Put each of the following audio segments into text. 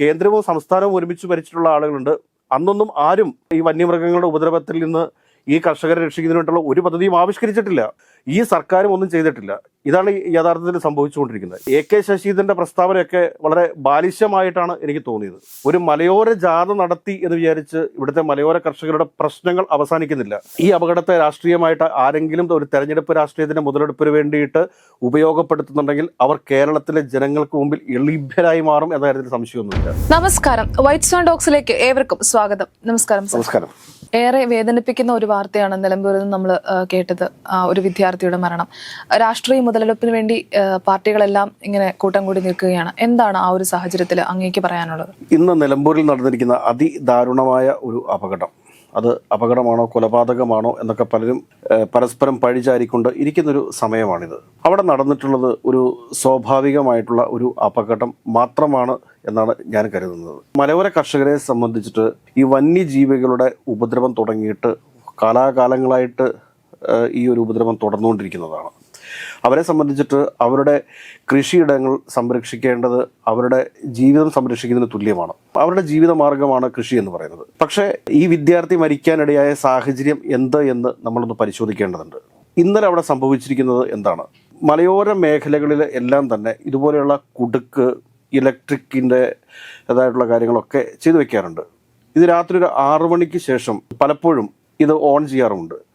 കേന്ദ്രവും സംസ്ഥാനവും ഒരുമിച്ച് ഭരിച്ചിട്ടുള്ള ആളുകളുണ്ട്. അന്നൊന്നും ആരും ഈ വന്യമൃഗങ്ങളുടെ ഉപദ്രവത്തിൽ നിന്ന് ഈ കർഷകരെ രക്ഷിക്കുന്നതിനായിട്ടുള്ള ഒരു പദ്ധതിയും ആവിഷ്കരിച്ചിട്ടില്ല. ഈ സർക്കാരും ഒന്നും ചെയ്തിട്ടില്ല. ഇതാണ് ഈ യഥാർത്ഥത്തിൽ സംഭവിച്ചുകൊണ്ടിരിക്കുന്നത്. എ കെ ശശീന്ദ്രന്റെ പ്രസ്താവനയൊക്കെ വളരെ ബാലിശ്യമായിട്ടാണ് എനിക്ക് തോന്നിയത്. ഒരു മലയോര ജാത നടത്തി എന്ന് വിചാരിച്ച് ഇവിടുത്തെ മലയോര കർഷകരുടെ പ്രശ്നങ്ങൾ അവസാനിക്കുന്നില്ല. ഈ അപകടത്തെ രാഷ്ട്രീയമായിട്ട് ആരെങ്കിലും ഒരു തെരഞ്ഞെടുപ്പ് രാഷ്ട്രീയത്തിന്റെ മുതലെടുപ്പിന് വേണ്ടിയിട്ട് ഉപയോഗപ്പെടുത്തുന്നുണ്ടെങ്കിൽ അവർ കേരളത്തിലെ ജനങ്ങൾക്ക് മുമ്പിൽ എളിഭ്യരായി മാറും എന്ന കാര്യത്തിൽ സംശയമൊന്നുമില്ല. നമസ്കാരം. വൈറ്റ് സോൺ ഡോക്സിലേക്ക് ഏവർക്കും സ്വാഗതം. നമസ്കാരം നമസ്കാരം. ഏറെ വേദനിപ്പിക്കുന്ന ഒരു വാർത്തയാണ് നിലമ്പൂരിൽ നിന്ന് നമ്മൾ കേട്ടത്. ഒരു ഒരു വിദ്യാർത്ഥിയുടെ മരണം. രാഷ്ട്രീയ മുതലെടുപ്പിന് വേണ്ടി പാർട്ടികളെല്ലാം ഇങ്ങനെ കൂട്ടം കൂടി നിൽക്കുകയാണ്. എന്താണ് ആ ഒരു സാഹചര്യത്തിൽ അങ്ങേക്ക് പറയാനുള്ളത്? ഇന്ന് നിലമ്പൂരിൽ നടന്നിരിക്കുന്ന അതിദാരുണമായ ഒരു അപകടം. അത് അപകടമാണോ കൊലപാതകമാണോ എന്നൊക്കെ പലരും പരസ്പരം പഴിചാരിക്കൊണ്ട് ഇരിക്കുന്നൊരു സമയമാണിത്. അവിടെ നടന്നിട്ടുള്ളത് ഒരു സ്വാഭാവികമായിട്ടുള്ള ഒരു അപകടം മാത്രമാണ് എന്നാണ് ഞാൻ കരുതുന്നത്. മലയോര കർഷകരെ സംബന്ധിച്ചിട്ട് ഈ വന്യജീവികളുടെ ഉപദ്രവം തുടങ്ങിയിട്ട് കാലാകാലങ്ങളായിട്ട് ഈ ഒരു ഉപദ്രവം തുടർന്നുകൊണ്ടിരിക്കുന്നതാണ്. അവരെ സംബന്ധിച്ചിട്ട് അവരുടെ കൃഷിയിടങ്ങൾ സംരക്ഷിക്കേണ്ടത് അവരുടെ ജീവിതം സംരക്ഷിക്കുന്നതിന് തുല്യമാണ്. അവരുടെ ജീവിത മാർഗമാണ് കൃഷി എന്ന് പറയുന്നത്. പക്ഷേ ഈ വിദ്യാർത്ഥി മരിക്കാനിടയായ സാഹചര്യം എന്ത് എന്ന് നമ്മളൊന്ന് പരിശോധിക്കേണ്ടതുണ്ട്. ഇന്നലെ അവിടെ സംഭവിച്ചിരിക്കുന്നത് എന്താണ്? മലയോര മേഖലകളിൽ എല്ലാം തന്നെ ഇതുപോലെയുള്ള കുടുക്ക് ഇലക്ട്രിക്കിന്റെ ഇതായിട്ടുള്ള കാര്യങ്ങളൊക്കെ ചെയ്തു വെക്കാറുണ്ട്. ഇത് രാത്രി ഒരു ആറു മണിക്ക് ശേഷം പലപ്പോഴും ഇത് ഓൺ ചെയ്യാറുമുണ്ട്.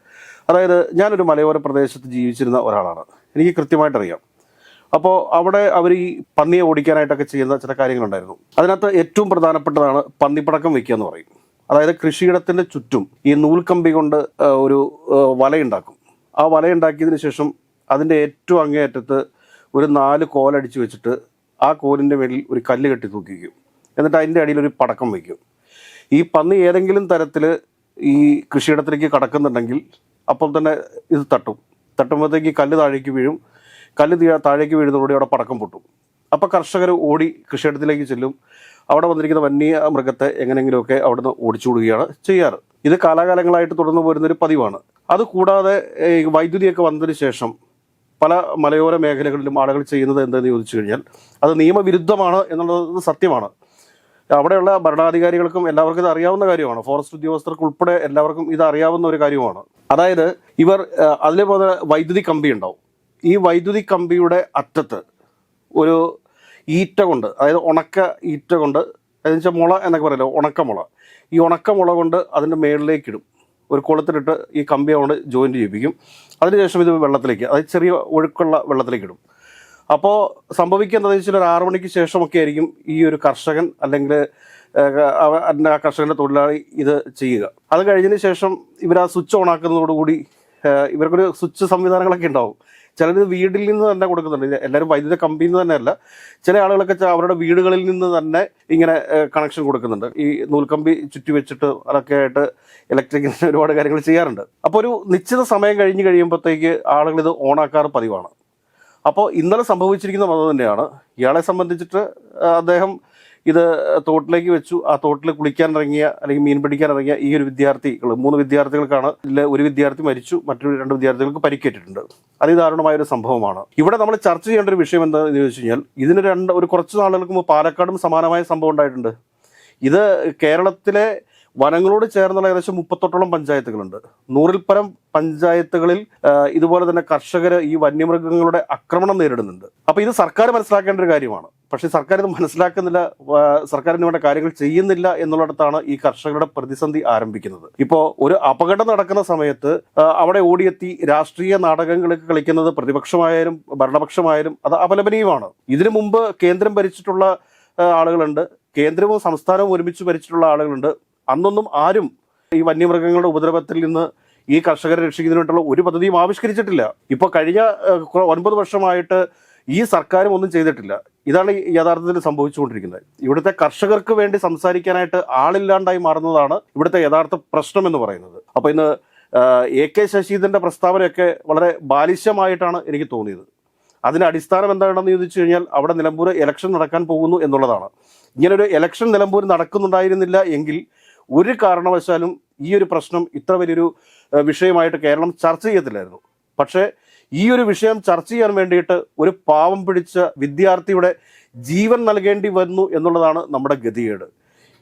അതായത് ഞാനൊരു മലയോര പ്രദേശത്ത് ജീവിച്ചിരുന്ന ഒരാളാണ്. എനിക്ക് കൃത്യമായിട്ട് അറിയാം അപ്പോൾ അവിടെ അവർ ഈ പന്നിയെ ഓടിക്കാനായിട്ടൊക്കെ ചെയ്യുന്ന ചില കാര്യങ്ങളുണ്ടായിരുന്നു. അതിനകത്ത് ഏറ്റവും പ്രധാനപ്പെട്ടതാണ് പന്നിപ്പടക്കം വെക്കുക എന്ന് പറയും. അതായത് കൃഷിയിടത്തിന്റെ ചുറ്റും ഈ നൂൽക്കമ്പി കൊണ്ട് ഒരു വലയുണ്ടാക്കും. ആ വലയുണ്ടാക്കിയതിന് ശേഷം അതിന്റെ ഏറ്റവും അങ്ങേയറ്റത്ത് ഒരു നാല് കോലടിച്ച് വെച്ചിട്ട് ആ കോലിന്റെ മേളിൽ ഒരു കല്ല് കെട്ടി തൂക്കിക്കും എന്നിട്ട് അതിന്റെ അടിയിൽ ഒരു പടക്കം വയ്ക്കും. ഈ പന്നി ഏതെങ്കിലും തരത്തിൽ ഈ കൃഷിയിടത്തിലേക്ക് കടക്കുന്നുണ്ടെങ്കിൽ അപ്പോൾ തന്നെ ഇത് തട്ടും. തട്ടുമ്പോഴത്തേക്ക് കല്ല് താഴേക്ക് വീഴും. കല്ല് തീ- താഴേക്ക് വീഴുന്നതോടെ അവിടെ പടക്കം പൊട്ടും. അപ്പോൾ കർഷകർ ഓടി കൃഷിയിടത്തിലേക്ക് ചെല്ലും. അവിടെ വന്നിരിക്കുന്ന വന്യ മൃഗത്തെ എങ്ങനെയെങ്കിലുമൊക്കെ അവിടുന്ന് ഓടിച്ചു വിടുകയാണ് ചെയ്യാറ്. ഇത് കാലാകാലങ്ങളായിട്ട് തുടർന്ന് പോരുന്നൊരു പതിവാണ്. അതുകൂടാതെ വൈദ്യുതിയൊക്കെ വന്നതിന് ശേഷം പല മലയോര മേഖലകളിലും ആളുകൾ ചെയ്യുന്നത് എന്തെന്ന് ചോദിച്ചു കഴിഞ്ഞാൽ അത് നിയമവിരുദ്ധമാണ് എന്നുള്ളത് സത്യമാണ്. അവിടെയുള്ള ഭരണാധികാരികൾക്കും എല്ലാവർക്കും ഇത് അറിയാവുന്ന കാര്യമാണ്. ഫോറസ്റ്റ് ഉദ്യോഗസ്ഥർക്ക് ഉൾപ്പെടെ എല്ലാവർക്കും ഇത് അറിയാവുന്ന ഒരു കാര്യമാണ്. അതായത് ഇവർ അതിലെ അതിലേപോലെ വൈദ്യുതി കമ്പി ഉണ്ടാവും. ഈ വൈദ്യുതി കമ്പിയുടെ അറ്റത്ത് ഒരു ഈറ്റ കൊണ്ട് അതായത് ഉണക്ക ഈറ്റ കൊണ്ട് അതെന്ന് വെച്ചാൽ മുള എന്നൊക്കെ പറയല്ലോ ഉണക്കമുള. ഈ ഉണക്കമുള കൊണ്ട് അതിന്റെ മേളിലേക്കിടും ഒരു കുളത്തിലിട്ട് ഈ കമ്പി കൊണ്ട് ജോയിന്റ് ചെയ്യിപ്പിക്കും. അതിനുശേഷം ഇത് വെള്ളത്തിലേക്ക് അതായത് ചെറിയ ഒഴുക്കുള്ള വെള്ളത്തിലേക്ക് ഇടും. അപ്പോൾ സംഭവിക്കുക എന്താണെന്ന് വെച്ചാൽ ഒരു ആറു മണിക്ക് ശേഷമൊക്കെ ആയിരിക്കും ഈ ഒരു കർഷകൻ അല്ലെങ്കിൽ ആ കർഷകന്റെ തൊഴിലാളി ഇത് ചെയ്യുക. അത് കഴിഞ്ഞതിന് ശേഷം ഇവർ ആ സ്വിച്ച് ഓൺ ആക്കുന്നതോടുകൂടി ഇവർക്കൊരു സ്വിച്ച് സംവിധാനങ്ങളൊക്കെ ഉണ്ടാവും. ചിലർ വീട്ടിൽ നിന്ന് തന്നെ കൊടുക്കുന്നുണ്ട്. എല്ലാവരും വൈദ്യുത കമ്പിയിൽ നിന്ന് തന്നെയല്ല. ചില ആളുകളൊക്കെ അവരുടെ വീടുകളിൽ നിന്ന് തന്നെ ഇങ്ങനെ കണക്ഷൻ കൊടുക്കുന്നുണ്ട്. ഈ നൂൽക്കമ്പി ചുറ്റി വെച്ചിട്ട് അതൊക്കെ ആയിട്ട് ഇലക്ട്രിക്കിന് ഒരുപാട് കാര്യങ്ങൾ ചെയ്യാറുണ്ട്. അപ്പോൾ ഒരു നിശ്ചിത സമയം കഴിഞ്ഞ് കഴിയുമ്പോഴത്തേക്ക് ആളുകൾ ഇത് ഓണാക്കാറ് പതിവാണ്. അപ്പോൾ ഇന്നലെ സംഭവിച്ചിരിക്കുന്ന അത് തന്നെയാണ്. ഇയാളെ സംബന്ധിച്ചിട്ട് അദ്ദേഹം ഇത് തോട്ടിലേക്ക് വെച്ചു. ആ തോട്ടിൽ കുളിക്കാൻ ഇറങ്ങിയ അല്ലെങ്കിൽ മീൻ പിടിക്കാൻ ഇറങ്ങിയ ഈ ഒരു വിദ്യാർത്ഥികൾ മൂന്ന് വിദ്യാർത്ഥികൾക്കാണ് ഒരു വിദ്യാർത്ഥി മരിച്ചു മറ്റൊരു രണ്ട് വിദ്യാർത്ഥികൾക്ക് പരിക്കേറ്റിട്ടുണ്ട്. അതിദാരുണമായ ഒരു സംഭവമാണ്. ഇവിടെ നമ്മൾ ചർച്ച ചെയ്യേണ്ട ഒരു വിഷയം എന്താണെന്ന് ചോദിച്ചു കഴിഞ്ഞാൽ ഇതിന് രണ്ട് ഒരു കുറച്ച് നാളുകൾക്ക് മുമ്പ് പാലക്കാടും സമാനമായ സംഭവം ഉണ്ടായിട്ടുണ്ട്. ഇത് കേരളത്തിലെ വനങ്ങളോട് ചേർന്നുള്ള ഏകദേശം മുപ്പത്തൊട്ടോളം പഞ്ചായത്തുകളുണ്ട്. നൂറിൽ പരം പഞ്ചായത്തുകളിൽ ഇതുപോലെ തന്നെ കർഷകർ ഈ വന്യമൃഗങ്ങളുടെ ആക്രമണം നേരിടുന്നുണ്ട്. അപ്പൊ ഇത് സർക്കാർ മനസ്സിലാക്കേണ്ട ഒരു കാര്യമാണ്. പക്ഷേ സർക്കാർ ഇത് മനസ്സിലാക്കുന്നില്ല സർക്കാരിന് വേണ്ട കാര്യങ്ങൾ ചെയ്യുന്നില്ല എന്നുള്ളിടത്താണ് ഈ കർഷകരുടെ പ്രതിസന്ധി ആരംഭിക്കുന്നത്. ഇപ്പോൾ ഒരു അപകടം നടക്കുന്ന സമയത്ത് അവിടെ ഓടിയെത്തി രാഷ്ട്രീയ നാടകങ്ങളൊക്കെ കളിക്കുന്നത് പ്രതിപക്ഷമായാലും ഭരണപക്ഷമായാലും അത് അപലപനീയമാണ്. ഇതിനു മുമ്പ് കേന്ദ്രം ഭരിച്ചിട്ടുള്ള ആളുകളുണ്ട്. കേന്ദ്രവും സംസ്ഥാനവും ഒരുമിച്ച് ഭരിച്ചിട്ടുള്ള ആളുകളുണ്ട്. അന്നൊന്നും ആരും ഈ വന്യമൃഗങ്ങളുടെ ഉപദ്രവത്തിൽ നിന്ന് ഈ കർഷകരെ രക്ഷിക്കുന്നതിനായിട്ടുള്ള ഒരു പദ്ധതിയും ആവിഷ്കരിച്ചിട്ടില്ല. ഇപ്പോൾ കഴിഞ്ഞ ഒൻപത് വർഷമായിട്ട് ഈ സർക്കാരും ഒന്നും ചെയ്തിട്ടില്ല. ഇതാണ് യഥാർത്ഥത്തിൽ സംഭവിച്ചുകൊണ്ടിരിക്കുന്നത്. ഇവിടുത്തെ കർഷകർക്ക് വേണ്ടി സംസാരിക്കാനായിട്ട് ആളില്ലാണ്ടായി മാറുന്നതാണ് ഇവിടുത്തെ യഥാർത്ഥ പ്രശ്നം എന്ന് പറയുന്നത്. അപ്പോൾ ഇന്ന് എ കെ ശശീന്ദ്രന്റെ പ്രസ്താവനയൊക്കെ വളരെ ബാലിശ്യമായിട്ടാണ് എനിക്ക് തോന്നിയത്. അതിന്റെ അടിസ്ഥാനം എന്താണെന്ന് ചോദിച്ചു കഴിഞ്ഞാൽ അവിടെ നിലമ്പൂർ ഇലക്ഷൻ നടക്കാൻ പോകുന്നു എന്നുള്ളതാണ്. ഇങ്ങനൊരു ഇലക്ഷൻ നിലമ്പൂർ നടക്കുന്നുണ്ടായിരുന്നില്ല എങ്കിൽ ഒരു കാരണവശാലും ഈ ഒരു പ്രശ്നം ഇത്ര വലിയൊരു വിഷയമായിട്ട് കേരളം ചർച്ച ചെയ്യത്തില്ലായിരുന്നു. പക്ഷേ ഈ ഒരു വിഷയം ചർച്ച ചെയ്യാൻ വേണ്ടിയിട്ട് ഒരു പാവം പിടിച്ച വിദ്യാർത്ഥിയുടെ ജീവൻ നൽകേണ്ടി വന്നു എന്നുള്ളതാണ് നമ്മുടെ ഗതികേട്.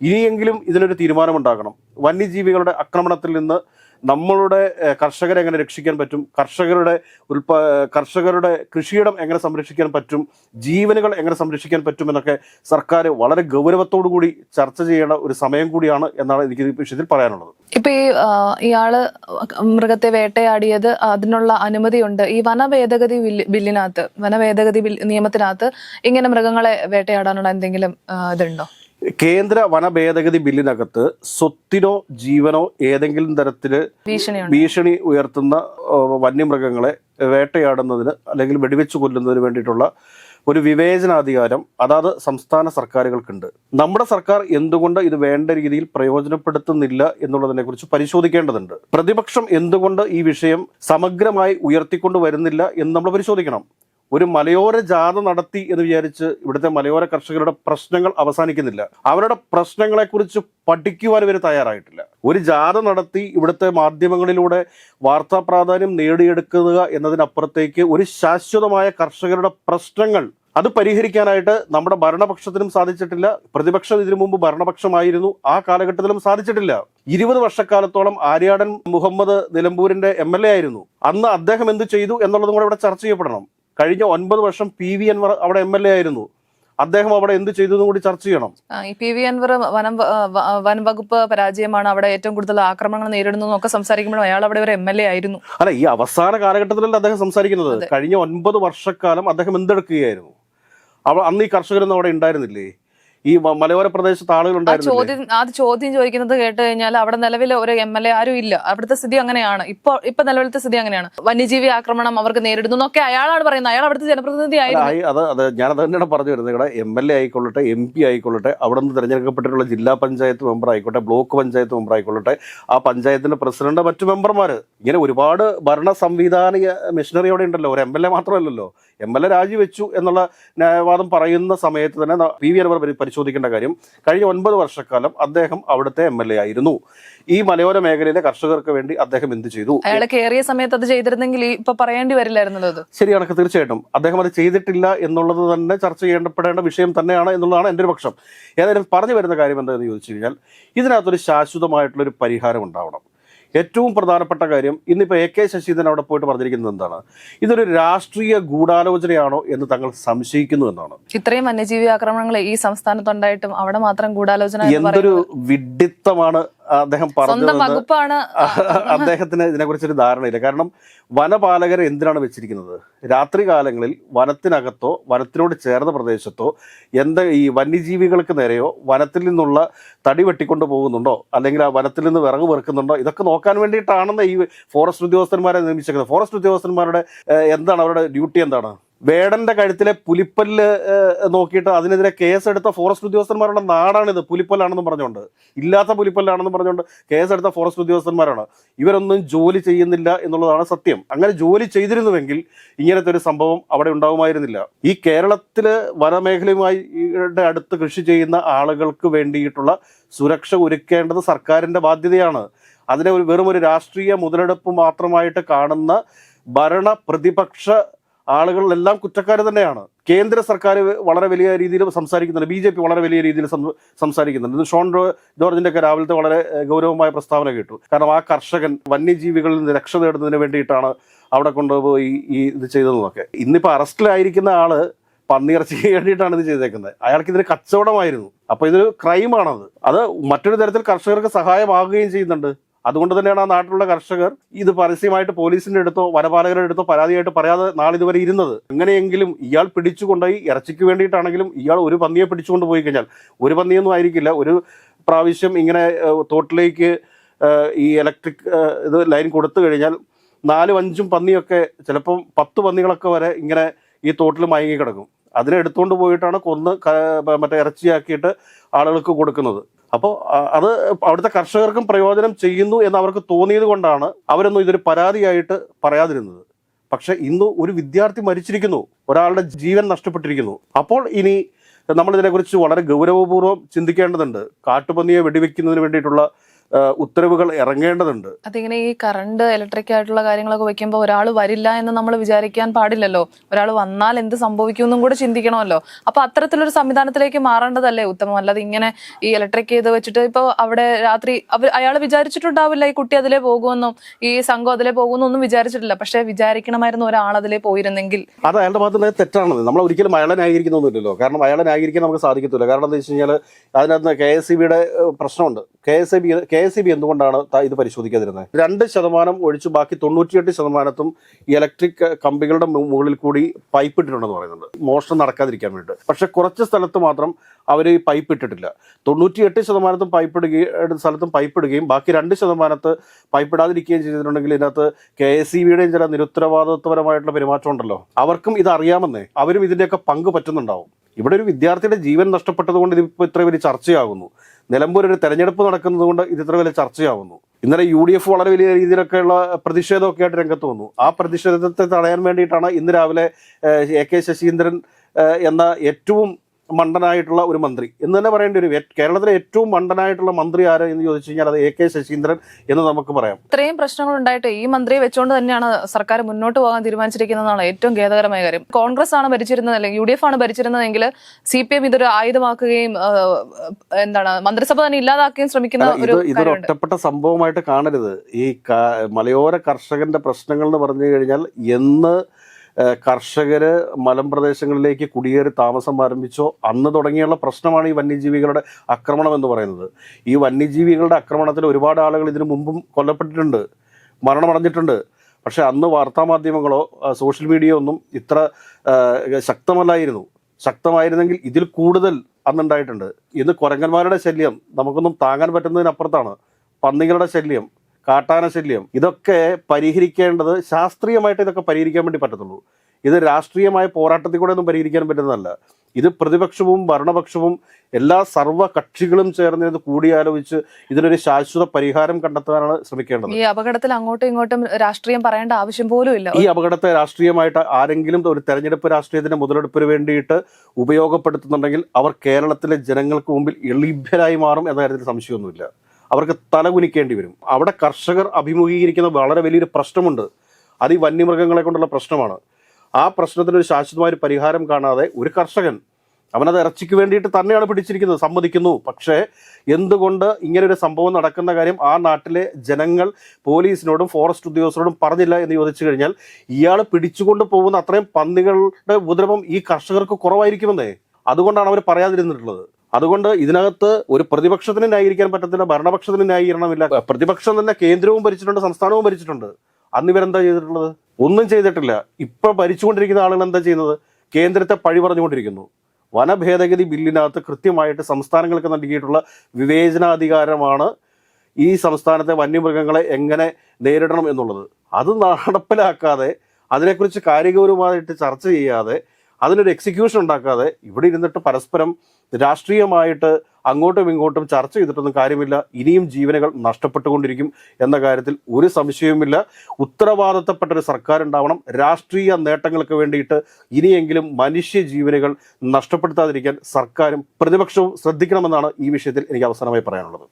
ഇനിയെങ്കിലും ഇതിനൊരു തീരുമാനമുണ്ടാകണം. വന്യജീവികളുടെ ആക്രമണത്തിൽ നിന്ന് നമ്മളുടെ കർഷകരെ എങ്ങനെ രക്ഷിക്കാൻ പറ്റും? കർഷകരുടെ ഉൽപ കർഷകരുടെ കൃഷിയിടം എങ്ങനെ സംരക്ഷിക്കാൻ പറ്റും? ജീവനുകൾ എങ്ങനെ സംരക്ഷിക്കാൻ പറ്റും എന്നൊക്കെ സർക്കാർ വളരെ ഗൗരവത്തോടു കൂടി ചർച്ച ചെയ്യേണ്ട ഒരു സമയം കൂടിയാണ് എന്നാണ് എനിക്ക് ഈ വിഷയത്തിൽ പറയാനുള്ളത്. ഇപ്പൊ ഈ ഇയാൾ മൃഗത്തെ വേട്ടയാടിയത് അതിനുള്ള അനുമതിയുണ്ട്. ഈ വനഭേദഗതി ബില്ല് ബില്ലിനകത്ത് വനഭേദഗതി ബിൽ നിയമത്തിനകത്ത് ഇങ്ങനെ മൃഗങ്ങളെ വേട്ടയാടാനുള്ള എന്തെങ്കിലും ഇതുണ്ടോ? കേന്ദ്ര വന ഭേദഗതി ബില്ലിനകത്ത് സ്വത്തിനോ ജീവനോ ഏതെങ്കിലും തരത്തിൽ ഭീഷണിയുണ്ട്. ഭീഷണി ഉയർത്തുന്ന വന്യമൃഗങ്ങളെ വേട്ടയാടുന്നതിന് അല്ലെങ്കിൽ വെടിവെച്ച് കൊല്ലുന്നതിന് വേണ്ടിയിട്ടുള്ള ഒരു വിവേചനാധികാരം അതാത് സംസ്ഥാന സർക്കാരുകൾക്കുണ്ട്. നമ്മുടെ സർക്കാർ എന്തുകൊണ്ട് ഇത് വേണ്ട രീതിയിൽ പ്രയോജനപ്പെടുത്തുന്നില്ല എന്നുള്ളതിനെ കുറിച്ച് പരിശോധിക്കേണ്ടതുണ്ട്. പ്രതിപക്ഷം എന്തുകൊണ്ട് ഈ വിഷയം സമഗ്രമായി ഉയർത്തിക്കൊണ്ടുവരുന്നില്ല എന്ന് നമ്മൾ പരിശോധിക്കണം. ഒരു മലയോര ജാഥ നടത്തി എന്ന് വിചാരിച്ച് ഇവിടുത്തെ മലയോര കർഷകരുടെ പ്രശ്നങ്ങൾ അവസാനിക്കുന്നില്ല. അവരുടെ പ്രശ്നങ്ങളെക്കുറിച്ച് പഠിക്കുവാൻ ഇവർ തയ്യാറായിട്ടില്ല. ഒരു ജാഥ നടത്തി ഇവിടുത്തെ മാധ്യമങ്ങളിലൂടെ വാർത്താ പ്രാധാന്യം നേടിയെടുക്കുക എന്നതിനപ്പുറത്തേക്ക് ഒരു ശാശ്വതമായ കർഷകരുടെ പ്രശ്നങ്ങൾ അത് പരിഹരിക്കാനായിട്ട് നമ്മുടെ ഭരണപക്ഷത്തിനും സാധിച്ചിട്ടില്ല. പ്രതിപക്ഷം ഇതിനു മുമ്പ് ഭരണപക്ഷമായിരുന്നു. ആ കാലഘട്ടത്തിലും സാധിച്ചിട്ടില്ല. ഇരുപത് വർഷക്കാലത്തോളം ആര്യാടൻ മുഹമ്മദ് നിലമ്പൂരിന്റെ എം ആയിരുന്നു. അന്ന് അദ്ദേഹം എന്ത് ചെയ്തു എന്നുള്ളതും കൂടെ ഇവിടെ ചർച്ച ചെയ്യപ്പെടണം. കഴിഞ്ഞ ഒൻപത് വർഷം പി വി അൻവർ അവിടെ എം എൽ എ ആയിരുന്നു. അദ്ദേഹം അവിടെ എന്ത് ചെയ്തു കൂടി ചർച്ച ചെയ്യണം. പി വി അൻവർ വനം വനംവകുപ്പ് പരാജയമാണ് അവിടെ ഏറ്റവും കൂടുതൽ ആക്രമണങ്ങൾ നേരിടുന്നു എന്നൊക്കെ സംസാരിക്കുമ്പോഴും അയാൾ അവിടെ ഒരു എം എൽ എ ആയിരുന്നു. അല്ല ഈ അവസാന കാലഘട്ടത്തിലല്ല അദ്ദേഹം സംസാരിക്കുന്നത്? കഴിഞ്ഞ ഒൻപത് വർഷക്കാലം അദ്ദേഹം എന്തെടുക്കുകയായിരുന്നു? അവ അന്ന് ഈ കർഷകരൊന്നും അവിടെ ഉണ്ടായിരുന്നില്ലേ? ഈ മലയോര പ്രദേശത്ത് ആളുകൾ ആ ചോദ്യം ആ ചോദ്യം ചോദിക്കുന്നത് കേട്ട് കഴിഞ്ഞാൽ അവിടെ നിലവിൽ ഒരു എം എൽ എ ആരും ഇല്ല. അവിടുത്തെ സ്ഥിതി അങ്ങനെയാണ്. ഇപ്പൊ ഇപ്പൊ നിലവിലത്തെ സ്ഥിതി അങ്ങനെയാണ്. വന്യജീവി ആക്രമണം അവർക്ക് നേരിടുന്നു എന്നൊക്കെ അയാളാണ് പറയുന്നത്. അയാൾ അവിടുത്തെ ജനപ്രതിനിധി ആയിരുന്നു. ആയി അത് അത് ഞാനത് തന്നെയാണ് പറഞ്ഞു വരുന്നത്. ഇവിടെ എം എൽ എ ആയിക്കൊള്ളട്ടെ എം പി ആയിക്കൊള്ളട്ടെ അവിടെ നിന്ന് തിരഞ്ഞെടുക്കപ്പെട്ടിട്ടുള്ള ജില്ലാ പഞ്ചായത്ത് മെമ്പർ ആയിക്കോട്ടെ ബ്ലോക്ക് പഞ്ചായത്ത് മെമ്പർ ആയിക്കൊള്ളട്ടെ ആ പഞ്ചായത്തിന്റെ പ്രസിഡന്റ് മറ്റു മെമ്പർമാർ ഇങ്ങനെ ഒരുപാട് ഭരണ സംവിധാനിക മെഷീനറി അവിടെ ഉണ്ടല്ലോ. ഒരു എം എൽ എ മാത്രമല്ലല്ലോ. എം എൽ എ രാജിവെച്ചു എന്നുള്ള ന്യായവാദം പറയുന്ന സമയത്ത് തന്നെ പി വി അൻവർ പരിശോധിക്കേണ്ട കാര്യം കഴിഞ്ഞ ഒൻപത് വർഷക്കാലം അദ്ദേഹം അവിടുത്തെ എം എൽ എ ആയിരുന്നു. ഈ മലയോര മേഖലയിലെ കർഷകർക്ക് വേണ്ടി അദ്ദേഹം എന്ത് ചെയ്തു? അയാൾ കയറിയ സമയത്ത് അത് ചെയ്തിരുന്നെങ്കിൽ ഇപ്പൊ പറയേണ്ടി വരില്ലായിരുന്നല്ലോ ശരിയാണ് തീർച്ചയായിട്ടും. അദ്ദേഹം അത് ചെയ്തിട്ടില്ല എന്നുള്ളത് തന്നെ ചർച്ച ചെയ്യപ്പെടേണ്ട വിഷയം തന്നെയാണ് എന്നുള്ളതാണ് എന്റെ ഒരു പക്ഷം. ഏതായാലും പറഞ്ഞു വരുന്ന കാര്യം എന്താണെന്ന് ചോദിച്ചു കഴിഞ്ഞാൽ ഇതിനകത്തൊരു ശാശ്വതമായിട്ടുള്ളൊരു പരിഹാരം ഉണ്ടാവണം. ഏറ്റവും പ്രധാനപ്പെട്ട കാര്യം ഇന്നിപ്പോൾ എ കെ ശശീന്ദ്രൻ അവിടെ പോയിട്ട് പറഞ്ഞിരിക്കുന്നത് എന്താണ്? ഇതൊരു രാഷ്ട്രീയ ഗൂഢാലോചനയാണോ എന്ന് തങ്ങൾ സംശയിക്കുന്നു എന്നാണ്. ഇത്രയും വന്യജീവി ആക്രമണങ്ങൾ ഈ സംസ്ഥാനത്തുണ്ടായിട്ടും അവിടെ മാത്രം ഗൂഢാലോചന എന്തൊരു വിഡിത്തമാണ് അദ്ദേഹം പറഞ്ഞത് അദ്ദേഹത്തിന് ഇതിനെക്കുറിച്ചൊരു ധാരണയില്ല. കാരണം വനപാലകരെ എന്തിനാണ് വെച്ചിരിക്കുന്നത്? രാത്രി കാലങ്ങളിൽ വനത്തിനകത്തോ വനത്തിനോട് ചേർന്ന പ്രദേശത്തോ എന്താ ഈ വന്യജീവികൾക്ക് നേരെയോ വനത്തിൽ നിന്നുള്ള തടി വെട്ടിക്കൊണ്ട് പോകുന്നുണ്ടോ? അല്ലെങ്കിൽ ആ വനത്തിൽ നിന്ന് വിറക് വെറുക്കുന്നുണ്ടോ ഇതൊക്കെ നോക്കാൻ വേണ്ടിയിട്ടാണെന്ന് ഈ ഫോറസ്റ്റ് ഉദ്യോഗസ്ഥന്മാരെ നിയമിച്ചിരിക്കുന്നത് ഫോറസ്റ്റ് ഉദ്യോഗസ്ഥന്മാരുടെ എന്താണ് അവരുടെ ഡ്യൂട്ടി എന്താണ്? വേടന്റെ കഴുത്തിലെ പുലിപ്പല്ല് നോക്കിയിട്ട് അതിനെതിരെ കേസെടുത്ത ഫോറസ്റ്റ് ഉദ്യോഗസ്ഥന്മാരുടെ നാടാണിത്. പുലിപ്പല്ലാണെന്ന് പറഞ്ഞുകൊണ്ട്. ഇല്ലാത്ത പുലിപ്പല്ലാണെന്ന് പറഞ്ഞുകൊണ്ട് കേസെടുത്ത ഫോറസ്റ്റ് ഉദ്യോഗസ്ഥന്മാരാണ്. ഇവരൊന്നും ജോലി ചെയ്യുന്നില്ല എന്നുള്ളതാണ് സത്യം. അങ്ങനെ ജോലി ചെയ്തിരുന്നുവെങ്കിൽ ഇങ്ങനത്തെ ഒരു സംഭവം അവിടെ ഉണ്ടാകുമായിരുന്നില്ല ഈ കേരളത്തിൽ വനമേഖലയുമായി അടുത്ത് കൃഷി ചെയ്യുന്ന ആളുകൾക്ക് വേണ്ടിയിട്ടുള്ള സുരക്ഷ ഒരുക്കേണ്ടത് സർക്കാരിന്റെ ബാധ്യതയാണ്. അതിനെ ഒരു വെറും ഒരു രാഷ്ട്രീയ മുതലെടുപ്പ് മാത്രമായിട്ട് കാണുന്ന ഭരണ പ്രതിപക്ഷ ആളുകളിലെല്ലാം കുറ്റക്കാർ തന്നെയാണ്. കേന്ദ്ര സർക്കാർ വളരെ വലിയ രീതിയിൽ സംസാരിക്കുന്നുണ്ട്. ബി ജെ പി വളരെ വലിയ രീതിയിൽ സംസാരിക്കുന്നുണ്ട്. ഇന്ന് ഷോൺ ജോ- ജോർജിന്റെ ഒക്കെ രാവിലത്തെ വളരെ ഗൗരവമായ പ്രസ്താവന കേട്ടു. കാരണം ആ കർഷകൻ വന്യജീവികളിൽ നിന്ന് രക്ഷ നേടുന്നതിന് വേണ്ടിയിട്ടാണ് അവിടെ കൊണ്ടുപോയി ഈ ഇത് ചെയ്തതെന്നൊക്കെ ഇന്നിപ്പോൾ അറസ്റ്റിലായിരിക്കുന്ന ആൾ പന്നിയിറച്ചിക്ക് വേണ്ടിയിട്ടാണ് ഇത് ചെയ്തേക്കുന്നത്. അയാൾക്ക് ഇതിന് കച്ചവടമായിരുന്നു. അപ്പൊ ഇതൊരു ക്രൈമാണത്. അത് മറ്റൊരു തരത്തിൽ കർഷകർക്ക് സഹായമാകുകയും ചെയ്യുന്നുണ്ട്. അതുകൊണ്ട് തന്നെയാണ് ആ നാട്ടിലുള്ള കർഷകർ ഇത് പരസ്യമായിട്ട് പോലീസിന്റെ അടുത്തോ വനപാലകരുടെ അടുത്തോ പരാതിയായിട്ട് പറയാതെ നാളിതുവരെ ഇരുന്നത്. അങ്ങനെയെങ്കിലും ഇയാൾ പിടിച്ചുകൊണ്ടുപോയി ഇറച്ചിക്ക് വേണ്ടിയിട്ടാണെങ്കിലും ഇയാൾ ഒരു പന്നിയെ പിടിച്ചുകൊണ്ട് പോയി കഴിഞ്ഞാൽ ഒരു പന്നിയൊന്നും ആയിരിക്കില്ല. ഒരു പ്രാവശ്യം ഇങ്ങനെ തോട്ടിലേക്ക് ഈ ഇലക്ട്രിക് ഇത് ലൈൻ കൊടുത്തു കഴിഞ്ഞാൽ നാലും അഞ്ചും പന്നിയൊക്കെ ചിലപ്പം പത്ത് പന്നികളൊക്കെ വരെ ഇങ്ങനെ ഈ തോട്ടിൽ മയങ്ങി കിടക്കും. അതിനെ എടുത്തുകൊണ്ട് പോയിട്ടാണ് കൊന്ന് മറ്റേ ഇറച്ചിയാക്കിയിട്ട് ആളുകൾക്ക് കൊടുക്കുന്നത്. അപ്പോൾ അത് അവിടുത്തെ കർഷകർക്കും പ്രയോജനം ചെയ്യുന്നു എന്ന് അവർക്ക് തോന്നിയത് കൊണ്ടാണ് അവരൊന്നും ഇതൊരു പരാതിയായിട്ട് പറയാതിരുന്നത്. പക്ഷെ ഇന്ന് ഒരു വിദ്യാർത്ഥി മരിച്ചിരിക്കുന്നു. ഒരാളുടെ ജീവൻ നഷ്ടപ്പെട്ടിരിക്കുന്നു. അപ്പോൾ ഇനി നമ്മൾ ഇതിനെക്കുറിച്ച് വളരെ ഗൗരവപൂർവം ചിന്തിക്കേണ്ടതുണ്ട്. കാട്ടുപന്നിയെ വെടിവെക്കുന്നതിന് വേണ്ടിയിട്ടുള്ള ഉത്തരവുകൾ ഇറങ്ങേണ്ടതുണ്ട്. അതിങ്ങനെ ഈ കറണ്ട് ഇലക്ട്രിക് ആയിട്ടുള്ള കാര്യങ്ങളൊക്കെ വെക്കുമ്പോൾ ഒരാൾ വരില്ല എന്ന് നമ്മൾ വിചാരിക്കാൻ പാടില്ലല്ലോ. ഒരാൾ വന്നാൽ എന്ത് സംഭവിക്കും എന്നും കൂടെ ചിന്തിക്കണമല്ലോ. അപ്പൊ അത്തരത്തിലൊരു സംവിധാനത്തിലേക്ക് മാറേണ്ടതല്ലേ? ഉത്തമം. അല്ലാതെ ഇങ്ങനെ ഈ ഇലക്ട്രിക് ചെയ്ത് വെച്ചിട്ട് ഇപ്പൊ അവിടെ രാത്രി അവർ അയാൾ വിചാരിച്ചിട്ടുണ്ടാവില്ല ഈ കുട്ടി അതിലേ പോകുമെന്നും ഈ സംഘം അതിലേ പോകുമെന്നും ഒന്നും വിചാരിച്ചിട്ടില്ല. പക്ഷെ വിചാരിക്കണമായിരുന്നു ഒരാൾ അതിലേ പോയിരുന്നെങ്കിൽ. അത് അയാളുടെ ഭാഗത്തുള്ള തെറ്റാണത്. നമ്മൾ ഒരിക്കലും അയാളെ ന്യായീകരിക്കുന്നൊന്നുമില്ലല്ലോ കാരണം അയാളെ ന്യായീകരിക്കാൻ നമുക്ക് സാധിക്കത്തില്ല. കാരണം എന്താ വെച്ച് കഴിഞ്ഞാൽ അതിനകത്ത് കെ എസ് സി ബിയുടെ പ്രശ്നമുണ്ട്. K S B K S B എന്തുകൊണ്ടാണ് ഇത് പരിശോധിക്കാതിരുന്നത്? രണ്ട് ശതമാനം ഒഴിച്ച് ബാക്കി തൊണ്ണൂറ്റിയെട്ട് ശതമാനത്തും ഇലക്ട്രിക് കമ്പികളുടെ മുകളിൽ കൂടി പൈപ്പ് ഇട്ടിട്ടുണ്ടെന്ന് പറയുന്നുണ്ട്. മോഷണം നടക്കാതിരിക്കാൻ വേണ്ടിയിട്ട്. പക്ഷെ കുറച്ച് സ്ഥലത്ത് മാത്രം അവർ ഈ പൈപ്പ് ഇട്ടിട്ടില്ല. തൊണ്ണൂറ്റിയെട്ട് ശതമാനത്തും പൈപ്പ് ഇടുകയും സ്ഥലത്തും പൈപ്പ് ഇടുകയും ബാക്കി രണ്ട് ശതമാനത്ത് പൈപ്പ് ഇടാതിരിക്കുകയും ചെയ്തിട്ടുണ്ടെങ്കിൽ ഇതിനകത്ത് കെ എസ് ഇ ബിയുടെയും ചില നിരുത്തരവാദിത്വപരമായിട്ടുള്ള പെരുമാറ്റം ഉണ്ടല്ലോ. അവർക്കും ഇത് അറിയാമെന്നേ. അവരും ഇതിന്റെയൊക്കെ പങ്ക് പറ്റുന്നുണ്ടാവും. ഇവിടെ ഒരു വിദ്യാർത്ഥിയുടെ ജീവൻ നഷ്ടപ്പെട്ടതുകൊണ്ട് ഇതിപ്പോൾ ഇത്ര വലിയ ചർച്ചയാകുന്നു. നിലമ്പൂർ ഒരു തെരഞ്ഞെടുപ്പ് നടക്കുന്നത് കൊണ്ട് ഇത് ഇത്ര വലിയ ചർച്ചയാവുന്നു. ഇന്നലെ യു ഡി എഫ് വളരെ വലിയ രീതിയിലൊക്കെയുള്ള പ്രതിഷേധമൊക്കെ ആയിട്ട് രംഗത്ത് വന്നു. ആ പ്രതിഷേധത്തെ തടയാൻ വേണ്ടിയിട്ടാണ് ഇന്ന് രാവിലെ എ കെ ശശീന്ദ്രൻ എന്ന ഏറ്റവും മണ്ടനായിട്ടുള്ള ഒരു മന്ത്രി. എന്ന് തന്നെ പറയേണ്ടി വരും. കേരളത്തിലെ ഏറ്റവും മണ്ടനായിട്ടുള്ള മന്ത്രി ആര് എന്ന് ചോദിച്ചു കഴിഞ്ഞാൽ അത് എ കെ ശശീന്ദ്രൻ എന്ന് നമുക്ക് പറയാം. ഇത്രയും പ്രശ്നങ്ങൾ ഉണ്ടായിട്ട് ഈ മന്ത്രിയെ വെച്ചുകൊണ്ട് തന്നെയാണ് സർക്കാർ മുന്നോട്ട് പോകാൻ തീരുമാനിച്ചിരിക്കുന്നതാണ് ഏറ്റവും ഖേദകരമായ കാര്യം. കോൺഗ്രസ് ആണ് ഭരിച്ചിരുന്നത് അല്ലെങ്കിൽ യു ഡി എഫ് ആണ് ഭരിച്ചിരുന്നതെങ്കിൽ സി പി എം ഇതൊരു ആയുധമാക്കുകയും എന്താണ് മന്ത്രിസഭ തന്നെ ഇല്ലാതാക്കുകയും ശ്രമിക്കുന്ന ഒരു ഇത് ഇതൊരു ഒറ്റപ്പെട്ട സംഭവമായിട്ട് കാണരുത്. ഈ മലയോര കർഷകന്റെ പ്രശ്നങ്ങൾ എന്ന് പറഞ്ഞു കഴിഞ്ഞാൽ എന്ന് ഏഹ്, കർഷകര് മലമ്പ്രദേശങ്ങളിലേക്ക് കുടിയേറി താമസം ആരംഭിച്ചോ? അന്ന് തുടങ്ങിയുള്ള പ്രശ്നമാണ് ഈ വന്യജീവികളുടെ ആക്രമണം എന്ന് പറയുന്നത്. ഈ വന്യജീവികളുടെ ആക്രമണത്തിൽ ഒരുപാട് ആളുകൾ ഇതിനു മുമ്പും കൊല്ലപ്പെട്ടിട്ടുണ്ട് മരണമടഞ്ഞിട്ടുണ്ട് പക്ഷേ അന്ന് വാർത്താമാധ്യമങ്ങളോ മാധ്യമങ്ങളോ സോഷ്യൽ മീഡിയ ഒന്നും ഇത്ര ശക്തമല്ലായിരുന്നു. ശക്തമായിരുന്നെങ്കിൽ ഇതിൽ കൂടുതൽ അന്നുണ്ടായിട്ടുണ്ട്. ഇന്ന് കുരങ്ങന്മാരുടെ ശല്യം നമുക്കൊന്നും താങ്ങാൻ പറ്റുന്നതിനപ്പുറത്താണ്. പന്നികളുടെ ശല്യം കാട്ടാന ശല്യം. ഇതൊക്കെ പരിഹരിക്കേണ്ടത് ശാസ്ത്രീയമായിട്ട് ഇതൊക്കെ പരിഹരിക്കാൻ വേണ്ടി പറ്റത്തുള്ളൂ. ഇത് രാഷ്ട്രീയമായ പോരാട്ടത്തിൽ കൂടെ ഒന്നും പരിഹരിക്കാൻ പറ്റുന്നതല്ല. ഇത് പ്രതിപക്ഷവും ഭരണപക്ഷവും എല്ലാ സർവ കക്ഷികളും ചേർന്ന് ഇത് കൂടിയാലോചിച്ച് ഇതിനൊരു ശാശ്വത പരിഹാരം കണ്ടെത്താനാണ് ശ്രമിക്കേണ്ടത്. ഈ അപകടത്തിൽ അങ്ങോട്ടും ഇങ്ങോട്ടും രാഷ്ട്രീയം പറയേണ്ട ആവശ്യം പോലും ഇല്ല. ഈ അപകടത്തെ രാഷ്ട്രീയമായിട്ട് ആരെങ്കിലും ഒരു തെരഞ്ഞെടുപ്പ് രാഷ്ട്രീയത്തിന്റെ മുതലെടുപ്പിന് വേണ്ടിയിട്ട് ഉപയോഗപ്പെടുത്തുന്നുണ്ടെങ്കിൽ അവർ കേരളത്തിലെ ജനങ്ങൾക്ക് മുമ്പിൽ എളിഭ്യരായി മാറും എന്ന കാര്യത്തിൽ സംശയമൊന്നുമില്ല. അവർക്ക് തലകുനിക്കേണ്ടി വരും. അവിടെ കർഷകർ അഭിമുഖീകരിക്കുന്ന വളരെ വലിയൊരു പ്രശ്നമുണ്ട്. അത് ഈ വന്യമൃഗങ്ങളെ കൊണ്ടുള്ള പ്രശ്നമാണ്. ആ പ്രശ്നത്തിന് ഒരു ശാശ്വതമായ ഒരു പരിഹാരം കാണാതെ ഒരു കർഷകൻ അവനത് ഇറച്ചിക്ക് വേണ്ടിയിട്ട് തന്നെയാണ് പിടിച്ചിരിക്കുന്നത് സമ്മതിക്കുന്നു. പക്ഷേ എന്തുകൊണ്ട് ഇങ്ങനെ ഒരു സംഭവം നടക്കുന്ന കാര്യം ആ നാട്ടിലെ ജനങ്ങൾ പോലീസിനോടും ഫോറസ്റ്റ് ഉദ്യോഗസ്ഥരോടും പറഞ്ഞില്ല എന്ന് ചോദിച്ചു കഴിഞ്ഞാൽ ഇയാൾ പിടിച്ചുകൊണ്ട് പോകുന്ന അത്രയും പന്നികളുടെ ഉപദ്രവം ഈ കർഷകർക്ക് കുറവായിരിക്കുമെന്നേ. അതുകൊണ്ടാണ് അവർ പറയാതിരുന്നിട്ടുള്ളത്. അതുകൊണ്ട് ഇതിനകത്ത് ഒരു പ്രതിപക്ഷത്തിന് ന്യായീകരിക്കാൻ പറ്റത്തില്ല ഭരണപക്ഷത്തിന് ന്യായീകരണമില്ല. പ്രതിപക്ഷം തന്നെ കേന്ദ്രവും ഭരിച്ചിട്ടുണ്ട് സംസ്ഥാനവും ഭരിച്ചിട്ടുണ്ട്. അന്ന് ഇവരെന്താ ചെയ്തിട്ടുള്ളത്? ഒന്നും ചെയ്തിട്ടില്ല. ഇപ്പൊ ഭരിച്ചുകൊണ്ടിരിക്കുന്ന ആളുകൾ എന്താ ചെയ്യുന്നത്? കേന്ദ്രത്തെ പഴി പറഞ്ഞുകൊണ്ടിരിക്കുന്നു. വനഭേദഗതി ബില്ലിനകത്ത് കൃത്യമായിട്ട് സംസ്ഥാനങ്ങൾക്ക് നൽകിയിട്ടുള്ള വിവേചനാധികാരമാണ് ഈ സംസ്ഥാനത്തെ വന്യമൃഗങ്ങളെ എങ്ങനെ നേരിടണം എന്നുള്ളത്. അത് നടപ്പിലാക്കാതെ അതിനെക്കുറിച്ച് കാര്യഗൗരവമായിട്ട് ചർച്ച ചെയ്യാതെ അതിനൊരു എക്സിക്യൂഷൻ ഉണ്ടാക്കാതെ ഇവിടെ ഇരുന്നിട്ട് പരസ്പരം രാഷ്ട്രീയമായിട്ട് അങ്ങോട്ടും ഇങ്ങോട്ടും ചർച്ച ചെയ്തിട്ടൊന്നും കാര്യമില്ല. ഇനിയും ജീവനുകൾ നഷ്ടപ്പെട്ടുകൊണ്ടിരിക്കും എന്ന കാര്യത്തിൽ ഒരു സംശയവുമില്ല. ഉത്തരവാദിത്തപ്പെട്ട ഒരു സർക്കാർ ഉണ്ടാവണം രാഷ്ട്രീയ നേട്ടങ്ങൾക്ക് വേണ്ടിയിട്ട് ഇനിയെങ്കിലും മനുഷ്യ ജീവനുകൾ നഷ്ടപ്പെടുത്താതിരിക്കാൻ സർക്കാരും പ്രതിപക്ഷവും ശ്രദ്ധിക്കണമെന്നാണ് ഈ വിഷയത്തിൽ എനിക്ക് അവസാനമായി പറയാനുള്ളത്.